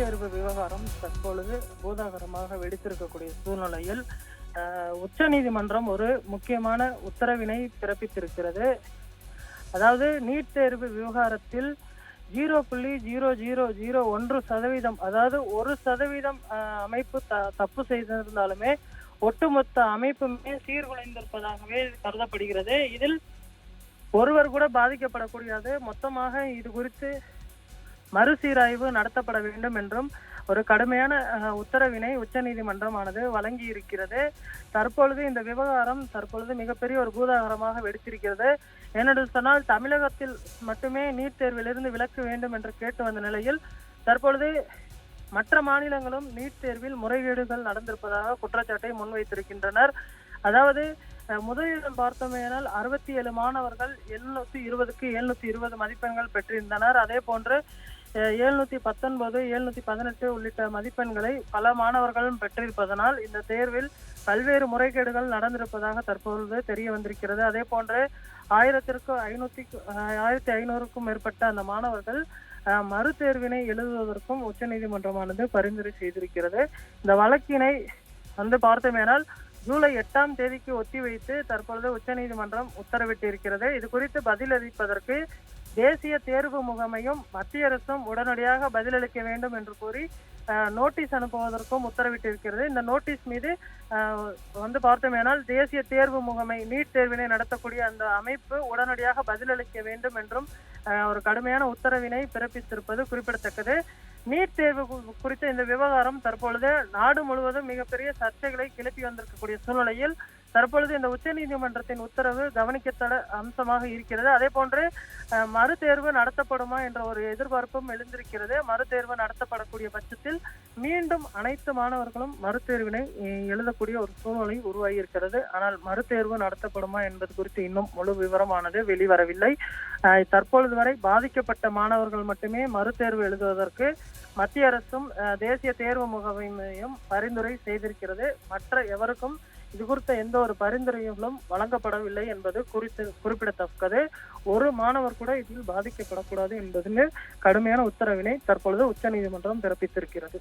தேர்வு விவகாரம் தற்பொழுது பூதாகரமாக வெடித்திருக்கக்கூடிய சூழ்நிலையில் உச்ச நீதிமன்றம் ஒரு முக்கியமான உத்தரவினை பிறப்பித்திருக்கிறது. அதாவது நீட் தேர்வு விவகாரத்தில் ஜீரோ புள்ளி ஜீரோ ஜீரோ ஜீரோ ஒன்று சதவீதம் அதாவது ஒரு சதவீதம் அமைப்பு த- தப்பு செய்திருந்தாலுமே ஒட்டுமொத்த அமைப்புமே சீர்குலைந்திருப்பதாகவே கருதப்படுகிறது. இதில் ஒருவர் கூட பாதிக்கப்படக்கூடியது மொத்தமாக இது குறித்து மறுசீராய்வு நடத்தப்பட வேண்டும் என்றும் ஒரு கடுமையான உத்தரவினை உச்சநீதிமன்றமானது வழங்கி இருக்கிறது தற்பொழுது இந்த விவகாரம் தற்பொழுது மிகப்பெரிய ஒரு பூதாகரமாக வெடித்திருக்கிறது. ஏனென்று சொன்னால் தமிழகத்தில் மட்டுமே நீட் தேர்விலிருந்து விலக்க வேண்டும் என்று கேட்டு வந்த நிலையில் தற்பொழுது மற்ற மாநிலங்களும் நீட் தேர்வில் முறைகேடுகள் நடந்திருப்பதாக குற்றச்சாட்டை முன்வைத்திருக்கின்றனர். அதாவது முதலிடம் பார்த்தோமேனால் அறுபத்தி ஏழு மாணவர்கள் எழுநூத்தி இருபதுக்கு எழுநூத்தி இருபது மதிப்பெண்கள் பெற்றிருந்தனர். அதே போன்று எழுநூத்தி பத்தொன்பது எழுநூத்தி பதினெட்டு உள்ளிட்ட மதிப்பெண்களை பல மாணவர்களும் பெற்றிருப்பதனால் இந்த தேர்வில் பல்வேறு முறைகேடுகள் நடந்திருப்பதாக தற்பொழுது தெரிய வந்திருக்கிறது அதே போன்று ஆயிரத்திற்கு ஐநூத்தி ஆயிரத்தி ஐநூறுக்கும் மேற்பட்ட அந்த மாணவர்கள் மறு தேர்வினை எழுதுவதற்கும் உச்சநீதிமன்றமானது பரிந்துரை செய்திருக்கிறது. இந்த வழக்கினை வந்து பார்த்தோமேனால் ஜூலை எட்டாம் தேதிக்கு ஒத்தி வைத்து தற்பொழுது உச்சநீதிமன்றம் உத்தரவிட்டிருக்கிறது. இது குறித்து பதிலளிப்பதற்கு தேசிய தேர்வு முகமையும் மத்திய அரசும் உடனடியாக பதிலளிக்க வேண்டும் என்று கூறி நோட்டீஸ் அனுப்புவதற்கும் உத்தரவிட்டிருக்கிறது. இந்த நோட்டீஸ் மீது வந்து பார்த்தோமேனால் தேசிய தேர்வு முகமை நீட் தேர்வினை நடத்தக்கூடிய அந்த அமைப்பு உடனடியாக பதிலளிக்க வேண்டும் என்றும் ஒரு கடுமையான உத்தரவினை பிறப்பித்திருப்பது குறிப்பிடத்தக்கது. நீட் தேர்வு குறித்த இந்த விவகாரம் தற்பொழுது நாடு முழுவதும் மிகப்பெரிய சர்ச்சைகளை கிளப்பி வந்திருக்கக்கூடிய சூழ்நிலையில் தற்பொழுது இந்த உச்சநீதிமன்றத்தின் உத்தரவு கவனிக்கத்தட அம்சமாக இருக்கிறது. அதே போன்று மறுதேர்வு நடத்தப்படுமா என்ற ஒரு எதிர்பார்ப்பும் எழுந்திருக்கிறது. மறுதேர்வு நடத்தப்படக்கூடிய பட்சத்தில் மீண்டும் அனைத்து மாணவர்களும் மறுதேர்வினை எழுதக்கூடிய ஒரு சூழ்நிலை உருவாகி இருக்கிறது ஆனால் மறுதேர்வு நடத்தப்படுமா என்பது குறித்து இன்னும் முழு விவரமானது வெளிவரவில்லை. தற்பொழுது வரை பாதிக்கப்பட்ட மாணவர்கள் மட்டுமே மறுதேர்வு எழுதுவதற்கு மத்திய அரசும் தேசிய தேர்வு முகமையும் பரிந்துரை செய்திருக்கிறது. மற்ற எவருக்கும் இது குறித்த எந்த ஒரு பரிந்துரைகளும் வழங்கப்படவில்லை என்பது குறித்து குறிப்பிடத்தக்கது. ஒரு மாணவர் கூட இதில் பாதிக்கப்படக்கூடாது என்பதில் கடுமையான உத்தரவினை தற்பொழுது உச்சநீதிமன்றம் பிறப்பித்திருக்கிறது.